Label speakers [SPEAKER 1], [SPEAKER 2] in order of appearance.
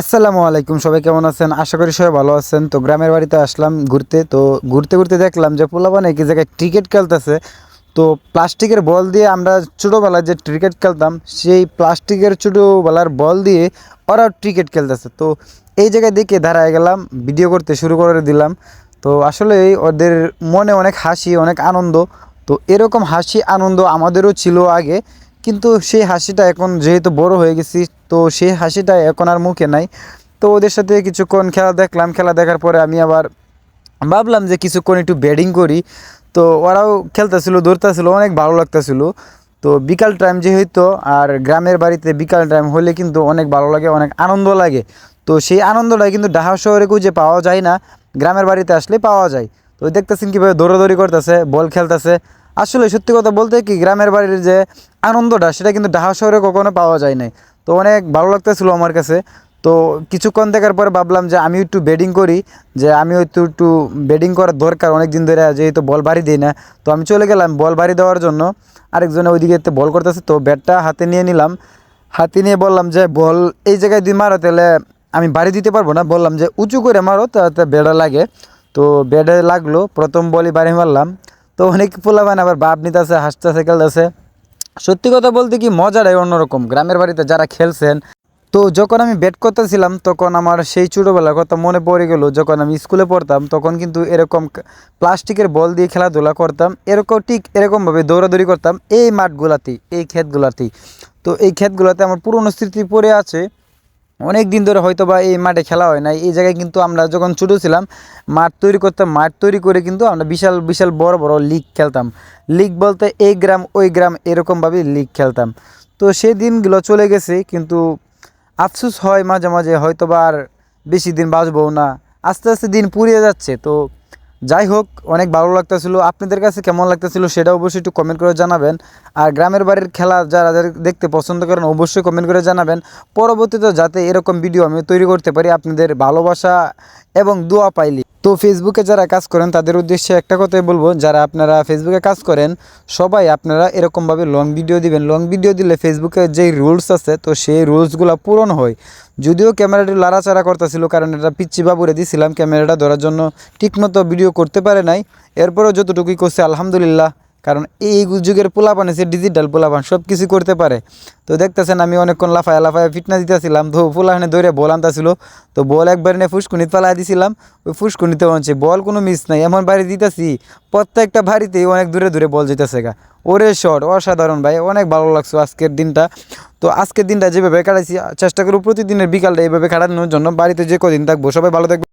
[SPEAKER 1] আসসালামু আলাইকুম, সবাই কেমন আছেন? আশা করি সবাই ভালো আছেন। তো গ্রামের বাড়িতে আসলাম ঘুরতে। তো ঘুরতে ঘুরতে দেখলাম যে পোলাপান একই জায়গায় ক্রিকেট খেলতেছে। তো প্লাস্টিকের বল দিয়ে আমরা ছোটোবেলায় যে ক্রিকেট খেলতাম, সেই প্লাস্টিকের ছোটোবেলার বল দিয়ে ওরাও ক্রিকেট খেলতেছে। তো এই জায়গায় দেখে দাঁড়ায় গেলাম ভিডিও করতে শুরু করে দিলাম। তো আসলে ওদের মনে অনেক হাসি, অনেক আনন্দ। তো এরকম হাসি, আনন্দ আমাদেরও ছিল আগে। কিন্তু সেই হাসিটা এখন যেহেতু বড় হয়ে গেছি, তো সেই হাসিটা এখন আর মুখে নাই। তো ওদের সাথে কিছুক্ষণ খেলা দেখলাম, খেলা দেখার পরে আমি আবার ভাবলাম যে কিছুক্ষণ একটু ব্যাটিং করি। তো ওরাও খেলতেছিল দৌড়তেছিল অনেক ভালো লাগতেছিল। তো বিকাল টাইম যেহেতু, আর গ্রামের বাড়িতে বিকাল টাইম হলে কিন্তু অনেক ভালো লাগে, অনেক আনন্দ লাগে। তো সেই আনন্দটা কিন্তু ঢাকা শহরে যে পাওয়া যায় না, গ্রামের বাড়িতে আসলে পাওয়া যায়। তো দেখতেছেন কীভাবে দৌড়াদৌড়ি করতেছে, বল খেলতেছে। আসলে সত্যি কথা বলতে কি, গ্রামের বাড়ির যে আনন্দটা, সেটা কিন্তু ঢাকা শহরে কখনো পাওয়া যায় নাই। তো অনেক ভালো লাগতেছিল আমার কাছে। তো কিছুক্ষণ দেখার পরে ভাবলাম যে আমি একটু ব্যাটিং করি, যে আমি হয়তো একটু ব্যাটিং করার দরকার। অনেক দিন ধরে যেহেতু বল বাড়ি দিই না, তো আমি চলে গেলাম বল বাড়ি দেওয়ার জন্য। আরেকজনে ওইদিকে বল করতেছে, তো ব্যাটটা হাতে নিয়ে নিলাম। হাতে নিয়ে বললাম যে, বল, এই জায়গায় দুই মারো, তাহলে আমি বাড়ি দিতে পারব না? বললাম যে, উঁচু করে মারো, তাতে বেড়া লাগে। তো বেডে লাগল, প্রথম বলই বাড়ি মারলাম। তো অনেক পোলাবান আবার বাপ নিতেছে, হাসতেছে, খেলতেছে। সত্যি কথা বলতে কি মজাটাই অন্যরকম। গ্রামের বাড়িতে যারা খেলছেন, তো যখন আমি ব্যাট করতেছিলাম, তখন আমার সেই ছোটোবেলার কথা মনে পড়ে গেল, যখন আমি স্কুলে পড়তাম, তখন কিন্তু এরকম প্লাস্টিকের বল দিয়ে খেলাধুলা করতাম। এরকম ঠিক এরকমভাবে দৌড়াদৌড়ি করতাম এই মাঠগুলাতেই, এই ক্ষেতগুলাতেই। তো এই ক্ষেতগুলোতে আমার পুরনো স্মৃতি পড়ে আছে। অনেক দিন ধরে হয়তো বা এই মাঠে খেলা হয় না এই জায়গায় কিন্তু আমরা যখন ছোটো ছিলাম, মাঠ তৈরি করতাম, মাঠ তৈরি করে কিন্তু আমরা বিশাল বিশাল বড় বড় লিগ খেলতাম। লিগ বলতে এই গ্রাম, ওই গ্রাম এরকমভাবে লিগ খেলতাম। তো সেই দিনগুলো চলে গেছে, কিন্তু আফসুস হয় মাঝে মাঝে হয়তো বা আর বেশি দিন বাঁচবও না। আস্তে আস্তে দিন পুড়িয়ে যাচ্ছে। তো যাই হোক, অনেক ভালো লাগতেছিল। আপনাদের কাছে কেমন লাগতেছিল সেটা অবশ্যই একটু কমেন্ট করে জানাবেন। আর গ্রামের বাড়ির খেলা যারা দেখতে পছন্দ করেন অবশ্যই কমেন্ট করে জানাবেন। পরবর্তীতে যাতে এরকম ভিডিও আমি তৈরি করতে পারি আপনাদের ভালোবাসা এবং দোয়া পাইলি। তো ফেসবুকে যারা কাজ করেন, তাদের উদ্দেশ্যে একটা কথাই বলব, যারা আপনারা ফেসবুকে কাজ করেন, সবাই আপনারা এরকমভাবে লং ভিডিও দিবেন। লং ভিডিও দিলে ফেসবুকে যেই রুলস আছে, তো সেই রুলসগুলো পূরণ হয়। যদিও ক্যামেরাটি লাড়াচাড়া করতেছিল, কারণ এটা পিচ্ছি বাবুরে দিয়েছিলাম ক্যামেরাটা ধরার জন্য ঠিকমতো ভিডিও করতে পারে নাই। এরপরেও যতটুকুই করছে, আলহামদুলিল্লাহ কারণ এই যুগের পোলাপান এসে ডিজিটাল পোলাপান সব কিছু করতে পারে। তো দেখতেছেন আমি অনেকক্ষণ লাফায় লাফায় ফিটনেস দিতেছিলাম, তো পোলাহানে দৌড়ে বল আনতেছিল, তো বল একবার নিয়ে ফুসকুনিত পালাই দিছিলাম, ওই ফুসকুনিতে হচ্ছে বল কোনো মিস নাই, এমন বাড়ি দিতেছি, প্রত্যেকটা বাড়িতেই অনেক দূরে দূরে বল যেতেছে গা। ওরে শট অসাধারণ ভাই, অনেক ভালো লাগছে আজকের দিনটা। তো আজকের দিনটা যেভাবে কাটাইছি, চেষ্টা করব প্রতিদিনের বিকালটা এইভাবে কাটানোর জন্য, বাড়িতে যে কদিন থাকব, সবাই ভালো থাকবে।